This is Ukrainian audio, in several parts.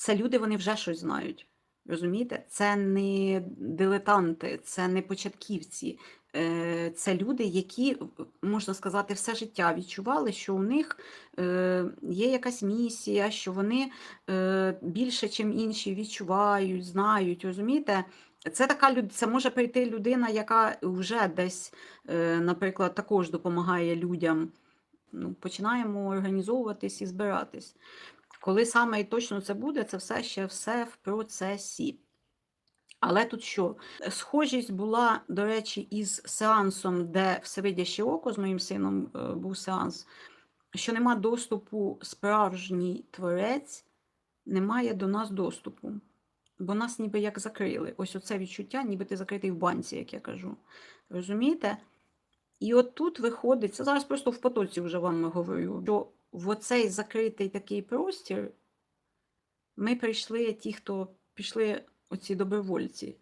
це люди, вони вже щось знають. Розумієте? Це не дилетанти, це не початківці. Е, Це люди, які, можна сказати, все життя відчували, що у них е, є якась місія, що вони е, більше, ніж інші, відчувають, знають. Розумієте? Це така це може прийти людина, яка вже десь, наприклад, також допомагає людям. Ну, починаємо організовуватись і збиратись. Коли саме і точно це буде, це все ще все в процесі. Але тут що? Схожість була, до речі, із сеансом, де всевидяще око з моїм сином е, був сеанс, що нема доступу справжній творець, немає до нас доступу. Бо нас ніби як закрили. Ось оце відчуття, ніби ти закритий в банці, як я кажу. Розумієте? І от тут виходить, це зараз просто в потоці вже вам говорю, що в оцей закритий такий простір ми прийшли, ті, хто пішли, оці добровольці,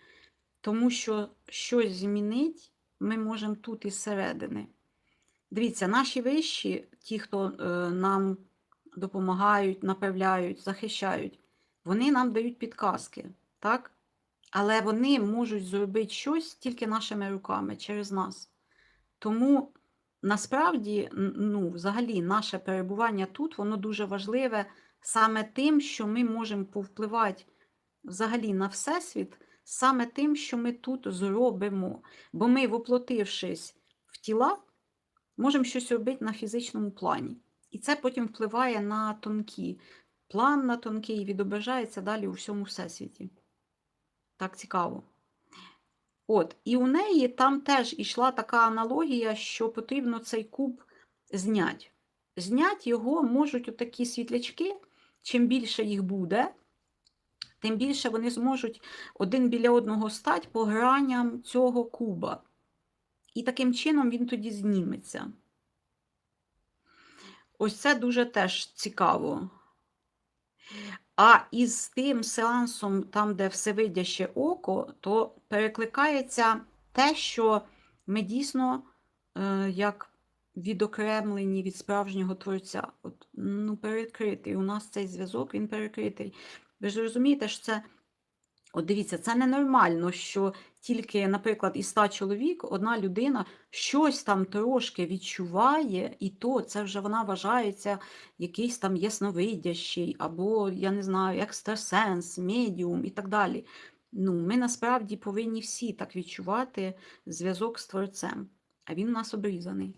тому що щось змінить ми можемо тут із середини. Дивіться, наші вищі, ті, хто е, нам допомагають, направляють, захищають, вони нам дають підказки, так? Але вони можуть зробити щось тільки нашими руками через нас. Тому насправді, ну, взагалі, наше перебування тут, воно дуже важливе саме тим, що ми можемо повпливати взагалі на Всесвіт, саме тим, що ми тут зробимо. Бо ми, воплотившись в тіла, можемо щось робити на фізичному плані. І це потім впливає на тонкі. План на тонкий відображається далі у всьому всесвіті. Так цікаво. От, і у неї там теж ішла така аналогія, що потрібно цей куб зняти. Зняти його можуть отакі світлячки, чим більше їх буде, тим більше вони зможуть один біля одного стати по граням цього куба. І таким чином він тоді зніметься. Ось це дуже теж цікаво. А із тим сеансом, там, де всевидяще око, то перекликається те, що ми дійсно е, як відокремлені від справжнього творця. От, ну, перекритий. У нас цей зв'язок, він перекритий. Ви ж розумієте, що це. От дивіться, це ненормально, що тільки, наприклад, із 100 чоловік одна людина щось там трошки відчуває, і то це вже вона вважається якийсь там ясновидящий, або, я не знаю, екстрасенс, медіум і так далі. Ну, ми насправді повинні всі так відчувати зв'язок з творцем, а він у нас обрізаний.